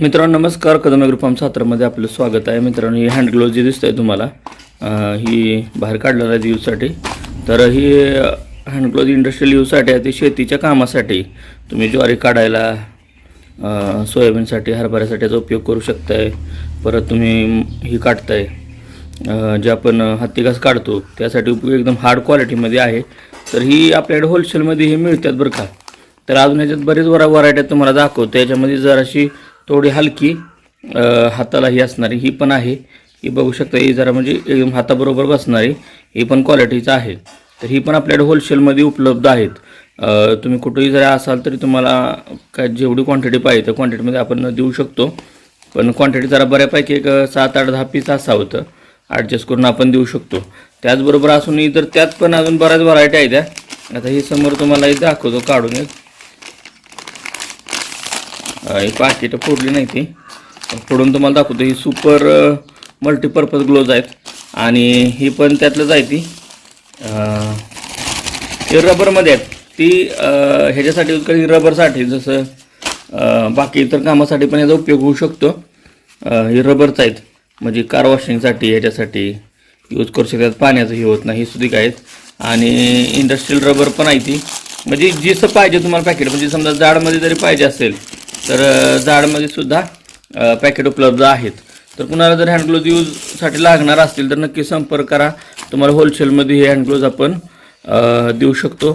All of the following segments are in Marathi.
मित्रांनो नमस्कार. कदम ग्रुप सातारामध्ये आपलं स्वागत आहे. मित्रांनो ही हँड ग्लोव्ह जी दिसत आहे तुम्हाला ही बाहेर काढलेलं आहे यूजसाठी तर ही हँड ग्लोव्ह इंडस्ट्रियल यूजसाठी आहे. ती शेतीच्या कामासाठी तुम्ही ज्वारी काढायला सोयाबीनसाठी हरभऱ्यासाठी याचा उपयोग करू शकताय. परत तुम्ही ही काढताय जे आपण हत्ती घास काढतो त्यासाठी उपयोग एकदम हार्ड क्वालिटीमध्ये आहे. तर ही आपल्याकडे होलसेलमध्ये हे मिळतात बरं का. तर अजून ह्याच्यात बरेच वरा व्हरायटी तुम्हाला दाखवतो. याच्यामध्ये जराशी थोडी हलकी हाताला ही असणारी ही पण आहे. ही बघू शकता ही जरा म्हणजे एकदम हाताबरोबर बसणारी ही पण क्वालिटीचं आहे. तर ही पण आपल्याकडे होलसेलमध्ये उपलब्ध आहेत. तुम्ही कुठेही जरी असाल तरी तुम्हाला काय जेवढी क्वांटिटी पाहिजे त्या क्वांटिटीमध्ये आपण देऊ शकतो. पण क्वांटिटी जरा बऱ्यापैकी एक सात आठ दहा पीस असावं. होतं ॲडजस्ट करून आपण देऊ शकतो. त्याचबरोबर असूनही तर त्यात पण अजून बऱ्याच व्हरायटी आहेत. त्या आता ही समोर तुम्हाला दाखवतो काढून एक. ही पाकिटं फोडली नाही ती. फोडून तुम्हाला दाखवतो ही सुपर मल्टीपर्पज ग्लोज आहेत. आणि ही पण त्यातलंच आहे ती. रबरमध्ये आहेत. ती ह्याच्यासाठी यूज करी रबरसाठी जसं बाकी इतर कामासाठी पण याचा उपयोग होऊ शकतो. ही रबरच आहेत. म्हणजे कार वॉशिंगसाठी ह्याच्यासाठी यूज करू शकतात. पाण्याचं हे होत नाही सुद्धा आहेत. आणि इंडस्ट्रियल रबर पण आहे ती. म्हणजे जिसं पाहिजे तुम्हाला पॅकेट म्हणजे समजा जाडमध्ये जरी पाहिजे असेल तर जाडमध्ये सुद्धा पॅकेट उपलब्ध आहेत. तर कुणाला जर हँडग्लोज यूजसाठी लागणार असतील तर नक्की संपर्क करा. तुम्हाला होलसेलमध्ये हे हँडग्लोज आपण देऊ शकतो.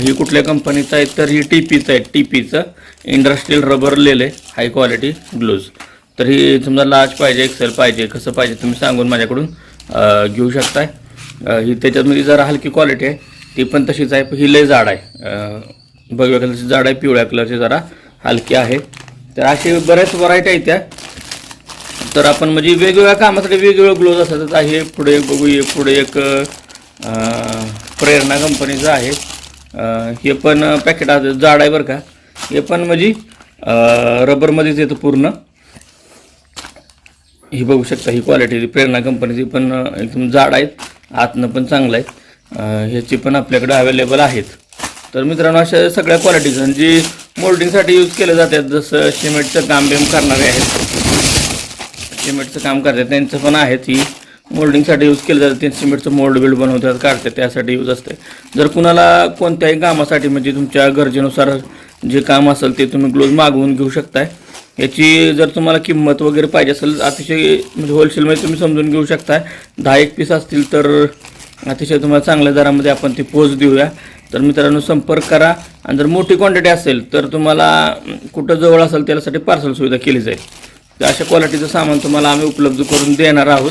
ही कुठल्या कंपनीचं आहे तर ही टी पीचं आहे. टी पीचं इंडस्ट्रियल रबर लेले हाय क्वालिटी ग्लोज तर ही समजा लार्ज पाहिजे एक्सेल पाहिजे कसं पाहिजे तुम्ही सांगून माझ्याकडून घेऊ शकताय. ही त्याच्यामध्ये जरा हलकी क्वालिटी आहे. ती पण तशीच आहे ही लय जाड आहे. अ, भगव्या कलरची जाड आहे पिवळ्या कलरची जरा हलकी आहे. तर असे बऱ्याच व्हरायटी आहेत त्या. तर आपण म्हणजे वेगवेगळ्या कामासाठी वेगवेगळे ग्लोज असतात हे पुढे एक बघू हे पुढे एक प्रेरणा कंपनीचं आहे. हे पण पॅकेट जाड आहे बरं का. हे पण म्हणजे रबरमध्येच येतं पूर्ण. ही बघू शकता ही क्वालिटी प्रेरणा कंपनीची पण एकदम जाड आहेत. आतनं पण चांगलं आहे. ह्याची पण आपल्याकडे अवेलेबल आहेत. तर मित्रांनो अशा सगळ्या क्वालिटीज जी मोल्डिंगसाठी यूज केले जातात जसं सिमेंटचं काम बिम करणारे आहेत. सिमेंटचं काम करतात. त्यांचं पण आहेत ही. मोल्डिंगसाठी यूज केलं जातं. ते सिमेंटचं मोल्ड बिल्ड बनवतात काढतात. त्यासाठी यूज असते. जर कुणाला कोणत्याही कामासाठी म्हणजे तुमच्या गरजेनुसार जे काम असेल ते तुम्ही ग्लोज मागवून घेऊ शकताय. याची जर तुम्हाला किंमत वगैरे पाहिजे असेल अतिशय म्हणजे होलसेलमध्ये तुम्ही समजून घेऊ शकताय. दहा एक पीस असतील तर अतिशय तुम्हाला चांगल्या दरामध्ये आपण ती पोच देऊया. तर मित्रांनो संपर्क करा. आणि जर मोठी क्वांटिटी असेल तर तुम्हाला कुठं जवळ असेल त्यासाठी पार्सल सुविधा केली जाईल. तर अशा क्वालिटीचं सामान तुम्हाला आम्ही उपलब्ध करून देणार आहोत.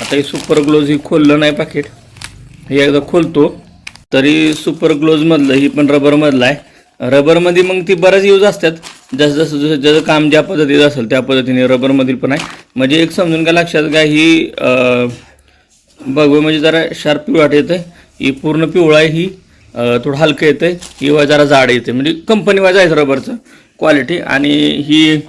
आता हे सुपर ग्लोज ही खोललं नाही पाकिट हे एकदा खोलतो. तरी सुपर ग्लोजमधलं ही पण रबरमधलं आहे. रबरमध्ये मग ती बऱ्याच यूज असतात. जसं जसं जसं जसं काम ज्या पद्धतीचं असेल त्या पद्धतीने रबरमधील पण आहे. म्हणजे एक समजून काय लक्षात घ्या ही बघू म्हणजे जरा शार्प पिवळाट येतं ही पूर्ण पिवळा आहे ही. थोडं हलकं येतं आहे किंवा जरा जाड येते. म्हणजे कंपनी वाईज आहे रबरचं क्वालिटी आणि ही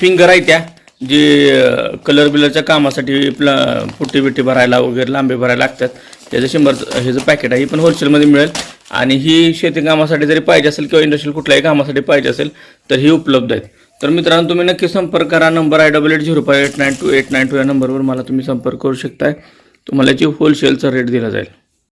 फिंगर आहे त्या जे कलर बिलरच्या कामासाठी प्ल पुट्टी बिट्टी भरायला वगैरे लांबे भरायला लागतात. त्याचं शंभर ह्याचं पॅकेट आहे. ही पण होलसेलमध्ये मिळेल. आणि ही शेती कामासाठी जरी पाहिजे असेल किंवा इंडस्ट्रियल कुठल्याही कामासाठी पाहिजे असेल तर ही उपलब्ध आहेत. तर मित्रांनो तुम्ही नक्की संपर्क करा. नंबर आहे double eight zero five eight nine two eight nine two या नंबरवर मला तुम्ही संपर्क करू शकताय. तुम्हाला याची होलसेलचा रेट दिला जाईल.